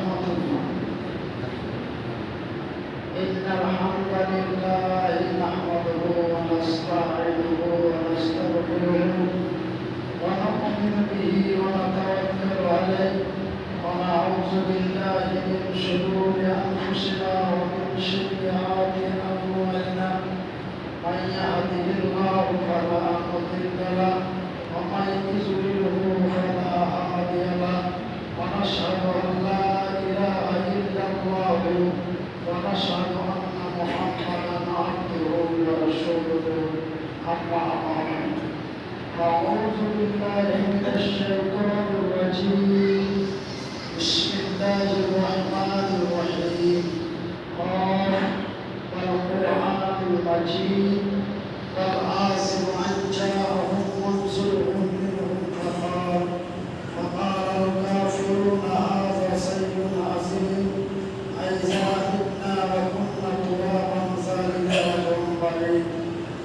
ورحمة الله إن الحمد لله نحمده ونستعينه ونستغفره ونؤمن به ونتوكل عليه ونعوذ بالله من شرور أنفسنا ومن سيئات أعمالنا من يهده الله فلا مضل له ومن يضلله فلا هادي له ونشهد أن لا إله إلا الله ونشهد أن محمدا عبده ورسوله. أما بعد أعوذ بالله من الشيطان الرجيم. بسم الله الرحمن الرحيم. قال والقرآن المجيد والعاصم عن جاءهم منزل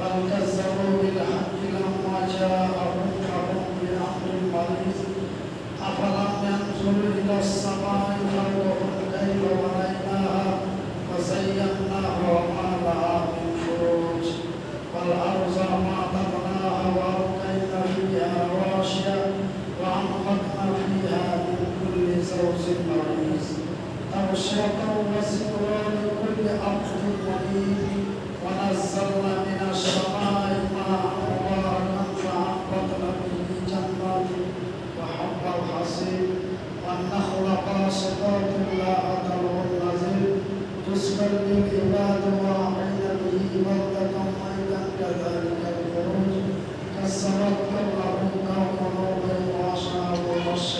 قد توشية وسرا لكل أرض منيب ونزلنا من السماء ماء مباركا فأنبتنا به جنات وحب الحصيد والنخل باسقات لا أكل النذير تسقى للعباد وأحيي به بلدة ميتا كذلك الخروج كسرت قبلهم قوم نوح وأصحاب الرس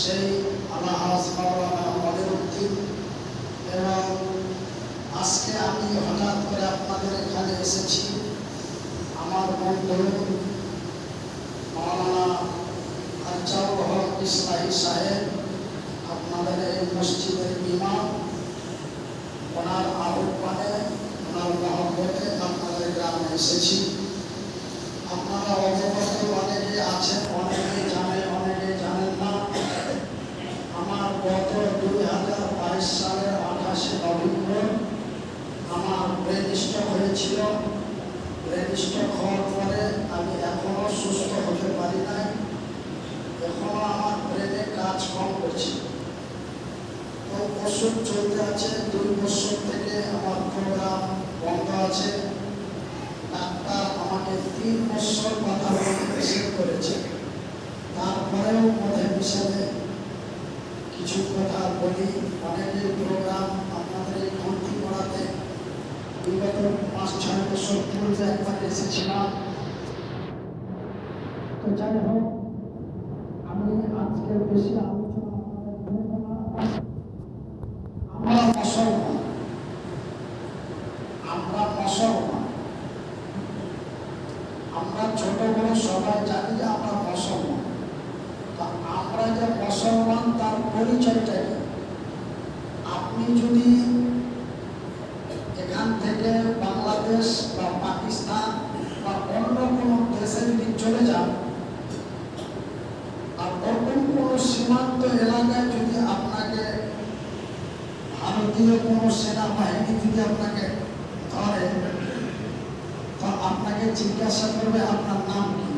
সেই আলাহাজ মাওলানা মনিরুদ্দিন এবং আজকে আমি হঠাৎ করে আপনাদের এখানে এসেছি। আমার বন্ধু মাওলানা আরজাউল হক ইসলাহি সাহেব, আপনাদের এই মসজিদের ইমাম, ওনার আহ্বানে, ওনার মহব্বতে এসেছি। আপনারা অবগত অনেকে আছেন, অনেকে জানেন অনেকে জানেন না আমার গত দুই হাজার বাইশ সালের আঠাশে নভেম্বর আমার হয়েছিল ব্রেন হওয়ার পরে আমি এখনও সুস্থ হতে পারি নাই। এখনও আমার ব্রেনে কাজ কম করছে। তো ওষুধ চলতে আছে, দুই বছর থেকে আমার প্রোগ্রাম বন্ধ আছে। ডাক্তার আমাকে তিন বছর কথা বলতে করেছে। তারপরেও মধ্যে মিশালে কিছু কথা বলি, অনেকের প্রোগ্রাম আপনাদের এই ঘন্টি পড়াতে বিগত পাঁচ ছয় বছর পূর্বে একবার এসেছিলাম তো যাই হোক, আমি আজকে বেশি আলোচনা আমরা মুসলমান আমরা মুসলমান আমরা ছোট বড় আপনি যদি এখান থেকে বাংলাদেশ বা পাকিস্তান বা অন্য কোনো দেশে যদি চলে যান আর ওরকম কোনো সীমান্ত এলাকায় যদি আপনাকে ভারতীয় কোনো সেনাবাহিনী যদি আপনাকে ধরে তো আপনাকে জিজ্ঞাসা করবে আপনার নাম কি?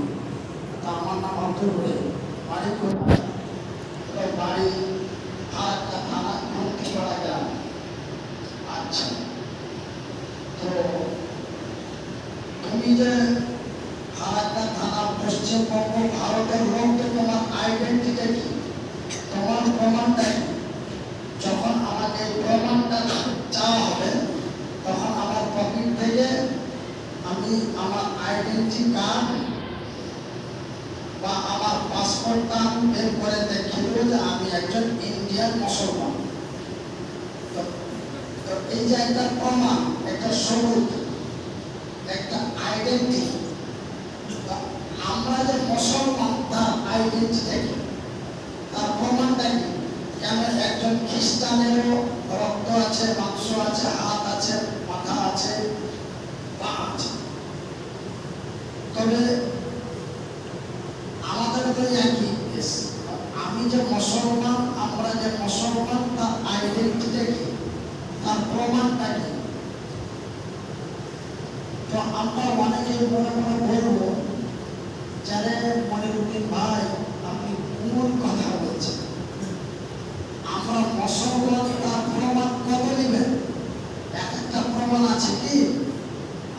তা আমার নাম অন্তর্ভুক্ত তো বাড়ি ফারাক্কা থানা মন্ত্রীপাড়া গ্রাম আচ্ছা তো তুমি যে ফারাক্কা থানা পশ্চিমবঙ্গ ভারতের লোক তো তোমার আইডেন্টিটি কি তোমার প্রমাণটা কি যখন আমাকে এই প্রমাণটা চাওয়া হবে তখন আমার পকেট থেকে আমি আমার আইডেন্টি একটা আইডেন্টি আমরা যে মুসলমান, তার আইডেন্টিটা কি তার প্রমাণটা কি? কেন একজন খ্রিস্টানেরও রক্ত আছে, মাংস আছে, হাত আছে পা আছে তবে আমাদের তো একই আমি যে মুসলমান আমরা যে মুসলমান তার আইডেন্টিটা কি তার প্রমাণটা কি? তো আমরা অনেকে মনে মনে বলব, যারা মনিরুদ্দিন ভাই আপনি কোন কথা বলছেন আমরা মুসলমান তার প্রমাণ কত নেবেন এক একটা প্রমাণ আছে কি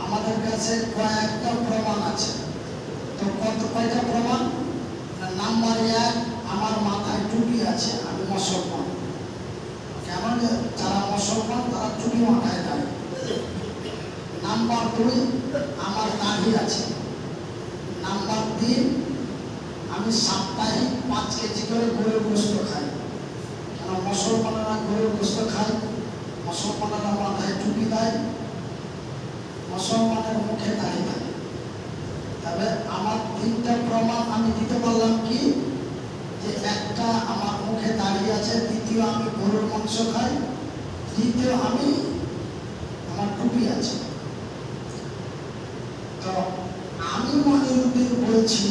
আমাদের কাছে কয়েকটা প্রমাণ আছে তো কত কয়টা প্রমাণ না, নাম্বার এক আমার মাথায় টুপি আছে আমি মুসলমান কেন যে যারা মুসলমান তারা টুপি মাথায় দেয় নাম্বার দুই, আমার দাড়ি আছে। নাম্বার তিন, আমি সাপ্তাহিক পাঁচ কেজি করে গরুর গোস্ত খাই। কেন মুসলমানেরা গরুর গোস্ত খায় মুসলমানেরা মাথায় টুপি দেয়। মুসলমানের মুখে দাঁড়িয়ে থাকে তবে আমার তিনটা প্রমাণ আমি দিতে পারলাম কি? যে একটা আমার মুখে দাঁড়িয়ে আছে, দ্বিতীয় আমি গরুর মাংস খাই, তৃতীয় আমি আমার টুপি আছে তো আমি মনিরুদ্দিন বলছি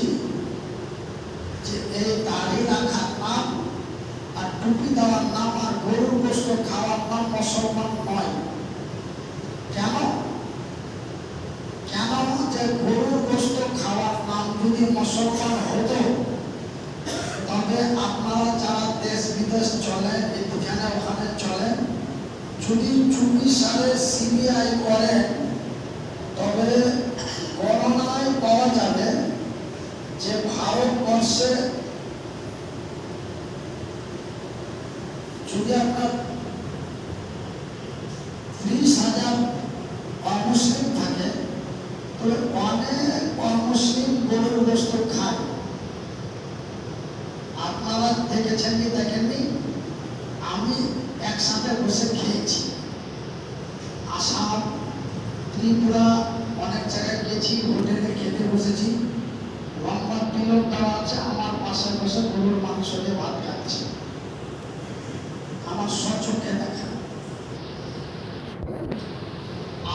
যে এই দাড়ি রাখার নাম আর টুপি দেওয়ার নাম আর গরুর গোস্ত খাওয়ার নাম মুসলমান নয়। কেন? কেন যে গরুর গোস্ত খাওয়ার নাম যদি মুসলমান হতো, তবে আপনারা যারা দেশ বিদেশ চলে এখানে ওখানে চলে যদি চব্বিশ সালে সিবিআই করে তবে গণনায় পাওয়া যাবে যে ভারতবর্ষে যদি আপনার ত্রিশ হাজার অমুসলিম থাকে, তবে অনেক অমুসলিম গরুর খায়। আপনারা দেখেছেন কি দেখেননি? আমি একসাথে বসে খেয়েছি। আসাম, ত্রিপুরা, অনেক জায়গায় গেছি, হোটেলে খেতে বসেছি। তিলক দেওয়া আছে আমার পাশে বসে গরুর মাংস দিয়ে ভাত খাচ্ছে। আমার স্বচক্ষে দেখা।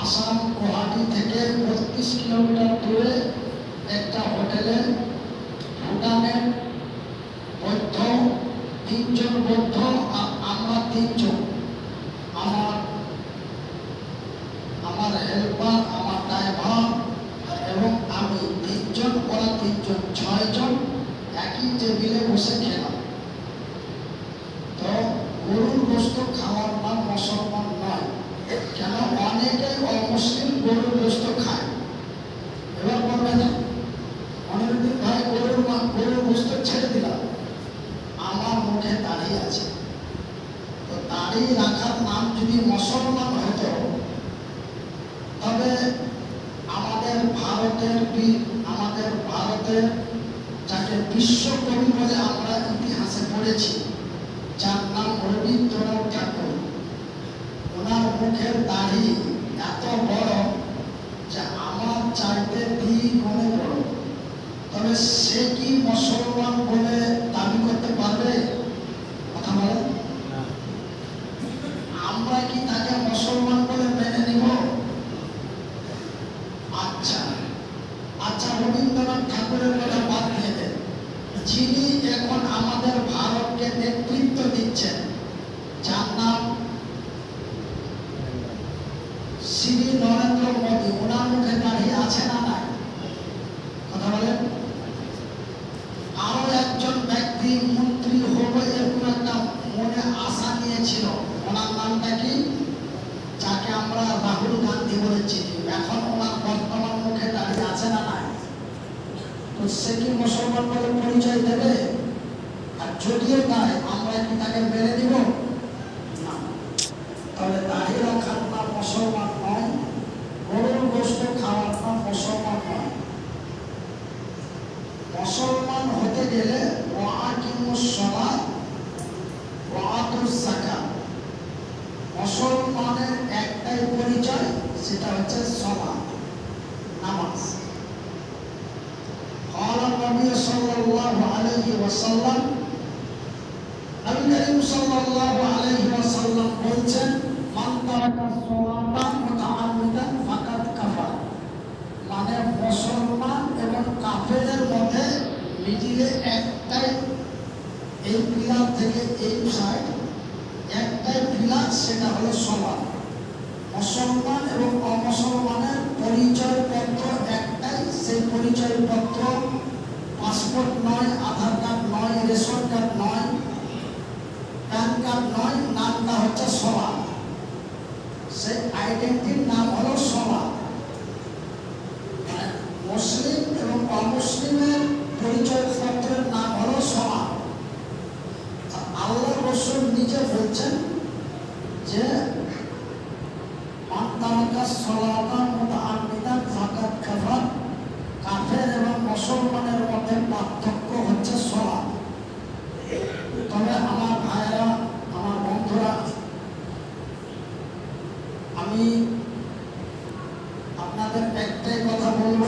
আসাম, গুয়াহাটি থেকে বত্রিশ কিলোমিটার দূরে একটা হোটেলে ছয়জন একই টেবিলে বসে খেলাম তো গরুর গোস্ত খাওয়ার নাম মুসলমান নয়। কেন অনেকে অমুসলিম গরুর গোস্ত খায় এবার বলবে না অনেকদিন ভাই গরুর মা গরুর গোস্ত ছেড়ে দিলাম আমার মুখে দাঁড়িয়ে আছে তো দাঁড়িয়ে রাখার নাম যদি মুসলমান হতো তবে আমাদের ভারতের বীর আমাদের ভারতের যাকে বিশ্বকবি বলে আমরা ইতিহাসে পড়েছি যার নাম রবীন্দ্রনাথ ঠাকুর ওনার মুখের দাড়ি এত বড় যে আমার চাইতে দ্বিগুণে বড় তবে সে কি মুসলমান বলে দাবি করতে পারবে কথা বলেন আমরা কি তাকে মুসলমান বলে মেনে নিব আচ্ছা আচ্ছা রবীন্দ্রনাথ ঠাকুরের কথা বাদ দিয়ে দেন যিনি এখন আমাদের ভারতকে নেতৃত্ব দিচ্ছেন যার নাম শ্রী নরেন্দ্র মোদী ওনার মুখে দাঁড়িয়ে আছে না নাই কথা বলেন আরও একজন ব্যক্তি মন্ত্রী হবে এরকম একটা মনে আশা নিয়েছিল ওনার নামটা কি যাকে আমরা রাহুল গান্ধী বলেছি এখন ওনার বর্তমান মুখে দাঁড়িয়ে আছে না নাই তো সে কি মুসলমান বলে পরিচয় দেবে? আর যদিও তাই আমরা কি তাকে মেনে ওয়াসাল্লাম নবী করিম সাল্লাল্লাহু আলাইহি ওয়াসাল্লাম বলছেন, মান তারাকা সালাতান মুতাআম্মিদান ফাকাদ কাফার। মানে মুসলমান এবং কাফেরের মধ্যে মিডিলে একটাই, এই পিলার থেকে এই সাইড একটাই পিলার সেটা হলো সমান মুসলমান এবং অমুসলমানের পরিচয়পত্র একটাই, সেই পরিচয় পত্র পাসপোর্ট নয় রেশন কার্ড নয়, প্যান নয়, নামটা হচ্ছে সমান সেই আইডেন্টিটির নাম হলো সমান মানে মুসলিম এবং অমুসলিমের পরিচয়পত্রের নাম হলো সমান আল্লাহ রসুল নিজে বলছেন যে আন্তামাকা সলাতান মুতাআম্মিদান ফাকাদ কাফার কাফের এবং মুসলমানের মধ্যে পার্থক্য হচ্ছে সলাত তবে আমার ভাইয়েরা আমার বন্ধুরা আমি আপনাদের একটাই কথা বলব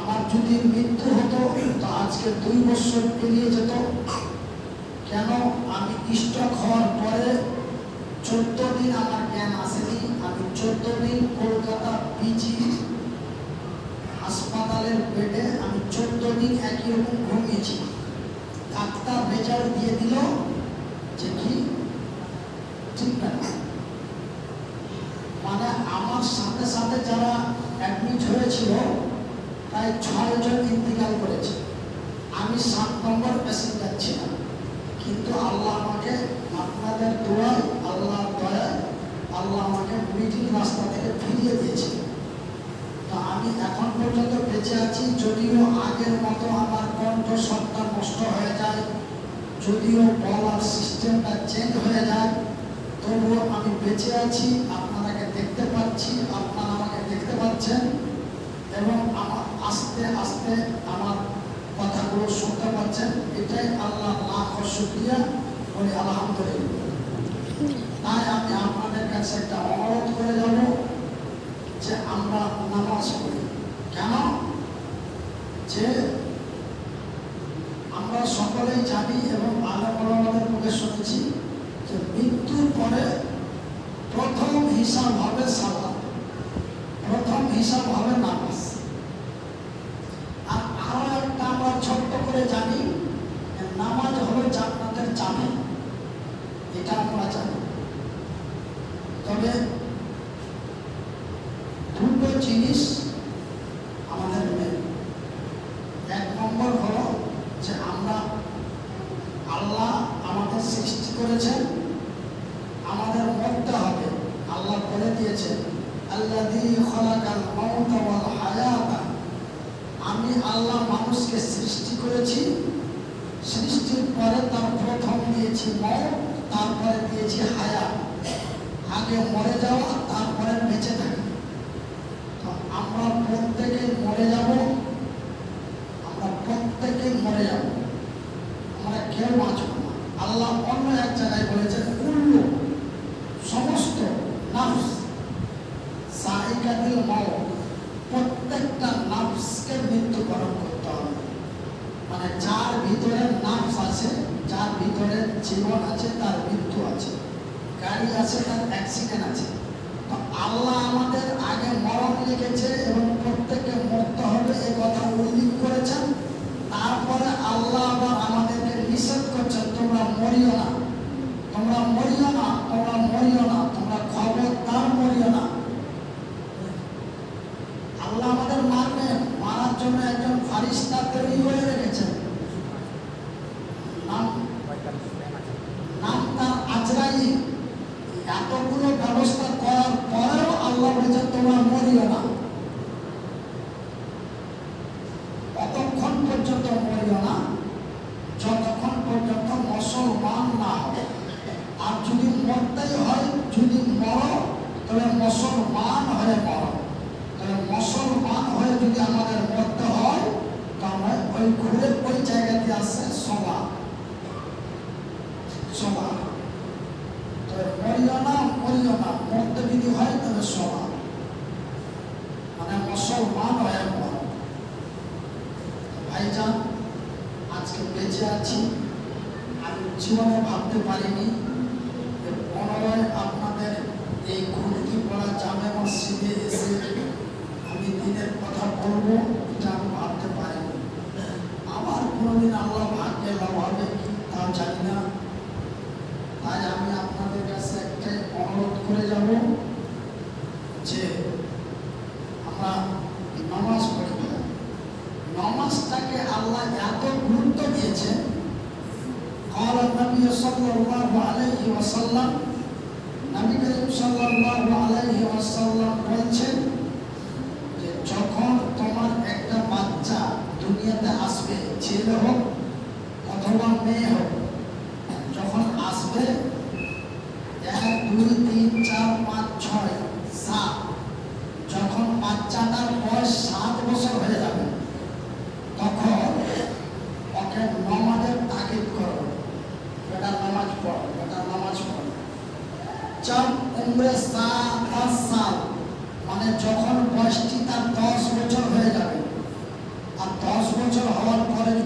আমার যদি মৃত্যু হতো তো আজকে দুই বছর পেরিয়ে যেত কেন আমি স্টক হওয়ার পরে চোদ্দ দিন আমার জ্ঞান আসেনি, আমি চোদ্দ দিন কলকাতা পিজি হাসপাতালের বেডে আমি চোদ্দ দিন একই রকম ঘুমিয়েছি। ডাক্তার রেজাল্ট দিয়ে দিল যে কি? মানে আমার সাথে সাথে যারা অ্যাডমিট হয়েছিল, প্রায় ছয় জন ইন্তিকাল করেছে। আমি সাত নম্বর প্যাসেঞ্জার ছিলাম কিন্তু আল্লাহ আমাকে আপনাদের দোয়ায় আল্লাহর দয়ায় আল্লাহ আমাকে মিডিল রাস্তা থেকে ফিরিয়ে দিয়েছে তো আমি এখন পর্যন্ত বেঁচে আছি, যদিও আগের মতো আমার কণ্ঠ সত্তা নষ্ট হয়ে যায়, যদিও বলার সিস্টেমটা চেঞ্জ হয়ে যায়, তবুও আমি বেঁচে আছি, আপনারাকে দেখতে পাচ্ছি, আপনারা আমাকে দেখতে পাচ্ছেন, এবং আমার আস্তে আস্তে আমার কথাগুলো শুনতে পাচ্ছেন। এটাই আল্লাহ লাখ শুক্রিয়া, বলে আলহামদুলিল্লাহ। তাই আমি আপনাদের কাছে একটা অনুরোধ করে যাব যে আমরা নামাজ পড়ি। কেন? যে আমরা সকলেই জানি এবং আলাপের মুখে শুনেছি যে মৃত্যুর পরে প্রথম হিসাব হবে সালাম প্রথম হিসাব হবে নামাজ। আর আরও একটা আমরা ছোট্ট করে জানি নামাজ হবে জান্নাতের জানি এটা আমরা জানি তবে দুটো জিনিস আমাদের মেন এক নম্বর হলো যে আমরা আল্লাহ আমাদের সৃষ্টি করেছেন, আমাদের মরতে হবে, আল্লাহ বলে দিয়েছেন। খালাকাল মাউতা ওয়াল হায়াতা। আমি আল্লাহ মানুষকে সৃষ্টি করেছি, সৃষ্টির পরে তার প্রথম দিয়েছি মত তারপরে দিয়েছি হায়াত আগে মরে যাওয়া, তারপরে বেঁচে থাকা। তো আমরা প্রত্যেকে মরে যাব, আমরা প্রত্যেকে মরে যাব। আমরা কেউ বাঁচব না। আল্লাহ অন্য এক জায়গায় বলেছেন, কুল্লু, সমস্ত নাফস সাইকাতিল মাউত, প্রত্যেকটা নাফসকে মৃত্যুবরণ করতে হবে। মানে যার ভিতরে নাফস আছে, যার ভিতরে জীবন আছে, তার মৃত্যু আছে, গাড়ি আছে, তার অ্যাক্সিডেন্ট আছে। আল্লাহ আমাদের আগে মরণ লিখেছে এবং প্রত্যেককে মরতে হবে, এ কথা উল্লেখ করেছেন। তারপরে আল্লাহ আবার আমাদেরকে নিষেধ করছেন তোমরা মরিও না তোমরা মরিও না তোমরা মরিও না তোমরা খবরদার মরিও না আল্লাহ আমাদের মারবেন মারার জন্য একজন ফারিস্তা তৈরি হয়ে রেখেছেন নাম নাম তার আজরাইল এতগুলো ব্যবস্থা করার পরেও আল্লাহ বলেছেন তোমরা মরিও না কতক্ষণ পর্যন্ত মরিও না যতক্ষণ পর্যন্ত মুসলমান না হবে আর যদি মরতেই হয় যদি মরো তবে মুসলমান হয়ে মরো তবে মুসলমান হয়ে যদি আমাদের মরতে হয় তাহলে ওই ঘুরে ওই জায়গাতে আসছে সভা সভা তবে মরিও না মরতে যদি হয় তবে সভা মানে মুসলমান হয়ে ভাইজান, আজকে বেঁচে আছি। আমি জীবনে ভাবতে পারিনি পুনরায় আপনাদের এই খুলকি পড়া জামে মসজিদে এসে আমি দিনের কথা বলব এটা আমি ভাবতে পারিনি আমার কোনোদিন আল্লাহ ভাগ্যে লাভ হবে কি তাও জানি না তাই আমি আপনাদের কাছে একটাই অনুরোধ করে যাব যে আমরা নামাজ পড়ি ভাই। নামাজটাকে আল্লাহ এত গুরুত্ব দিয়েছে قال النبي صلى الله عليه وسلم নবী করিম সাল্লাল্লাহু আলাইহি ওয়াসাল্লাম বলছেন যে যখন তোমার একটা বাচ্চা দুনিয়াতে আসবে ছেলে হোক অথবা মেয়ে হোক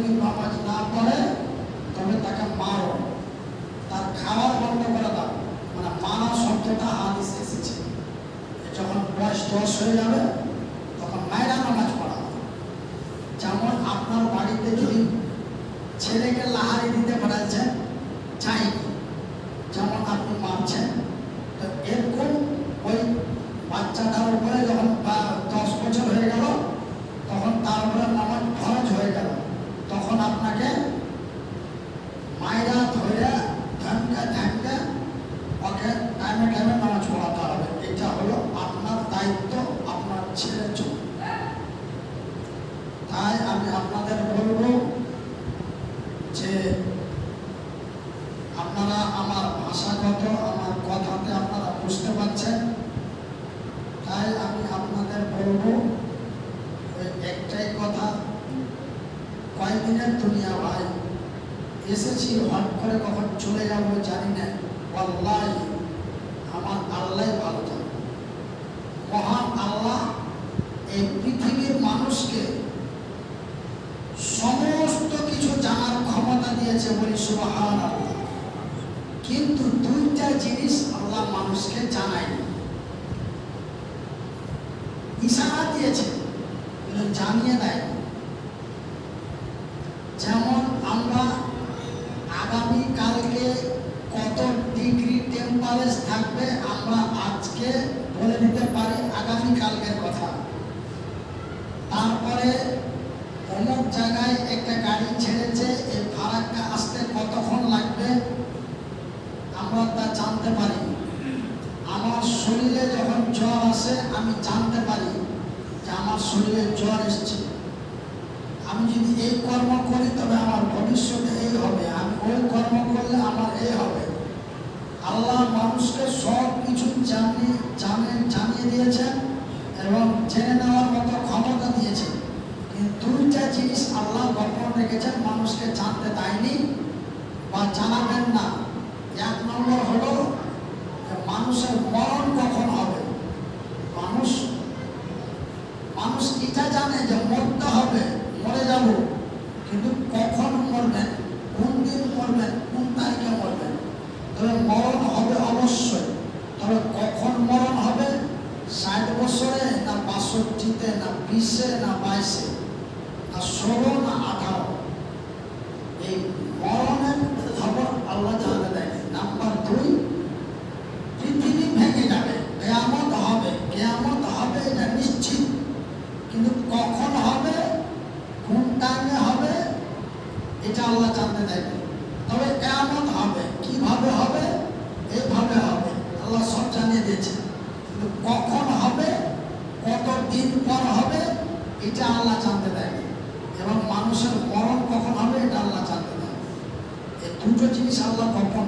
যদি নামাজ না পড়ে তবে তাকে মারো। তার খাওয়ার বন্ধ করে দাও। মানে মানা শব্দটা হাদিসে এসেছে। যখন বয়স দশ হয়ে যাবে তখন মায়েরা নামাজ পড়া যেমন আপনার বাড়িতে যদি ছেলেকে লাহারি দিতে পাঠাচ্ছেন চাই যেমন আপনি মারছেন তো এরকম ওই বাচ্চাটার উপরে যখন বা- দশ বছর হয়ে গেল তখন তার উপরে নামাজ ফরজ হয়ে গেল তখন আপনাকে মায়েরা ধরে ধানকা ধানকা ওকে টাইমে টাইমে নামাজ পড়াতে হবে? এটা হলো আপনার দায়িত্ব, আপনার ছেলের জন্য। তাই আমি আপনাদের বলব যে আপনারা আমার ভাষাগত, আমার কথাতে আপনারা বুঝতে পারছেন। তাই আমি আপনাদের বলব ওই একটাই কথা কয়েকদিনের দুনিয়া ভাই? এসেছি হট করে কখন চলে যাব জানি না। আল্লাহ আমার আল্লাহ ভালো মহান আল্লাহ এই পৃথিবীর মানুষকে সমস্ত কিছু জানার ক্ষমতা দিয়েছে বলি আল্লাহ কিন্তু দুইটা জিনিস আল্লাহ মানুষকে জানায়নি। ইশারা দিয়েছে জানিয়ে দেয় যেমন ডিগ্রি টেম্পারেচার থাকবে আমরা আজকে বলে দিতে পারি আগামী কালকের কথা। তারপরে অমুক জায়গায় একটা গাড়ি ছেড়েছে এই ফারাক্কা আসতে কতক্ষণ লাগবে আমরা তা জানতে পারি। আমার শরীরে যখন জ্বর আসে, আমি জানতে পারি যে আমার শরীরে জ্বর এসছে। আমি যদি এই কর্ম করি, তবে আমার ভবিষ্যতে এই হবে। আমি ওই কর্ম করলে আমার এই হবে। আল্লাহ মানুষকে সব কিছু জানে জানিয়ে দিয়েছেন এবং জেনে নেওয়ার মতো ক্ষমতা দিয়েছে কিন্তু দুইটা জিনিস আল্লাহ গোপন রেখেছেন, মানুষকে জানতে দেয়নি বা জানাবেন না। এক নম্বর হলো মানুষের মরণ কখন হবে মানুষ মানুষ এটা জানে যে মরতে হবে মরে যাব কিন্তু কখন মরবেন কোন দিন মরবেন কোন তারিখে মরবেন তবে মরণ হবে অবশ্যই তবে কখন মরণ হবে ষাট বছরে না বাষট্টিতে না বিশে না বাইশে, না ষোলো না আঠারো। এই মরণের খবর আল্লাহ জানা দেয় নাম্বার দুই, পৃথিবী ভেঙে যাবে, কেয়ামত হবে কেয়ামত হবে, এটা নিশ্চিত। কিন্তু কখন হবে, কোন টাইমে হবে, এটা আল্লাহ জানতে দেয় তবে কেয়ামত হবে কীভাবে হবে এইভাবে হবে আল্লাহ সব জানিয়ে দিয়েছে কিন্তু কখন হবে কত দিন পর হবে এটা আল্লাহ জানতে দেয়। এবং মানুষের মরণ কখন হবে, এটা আল্লাহ জানতে দেয়। এই দুটো জিনিস আল্লাহ কখন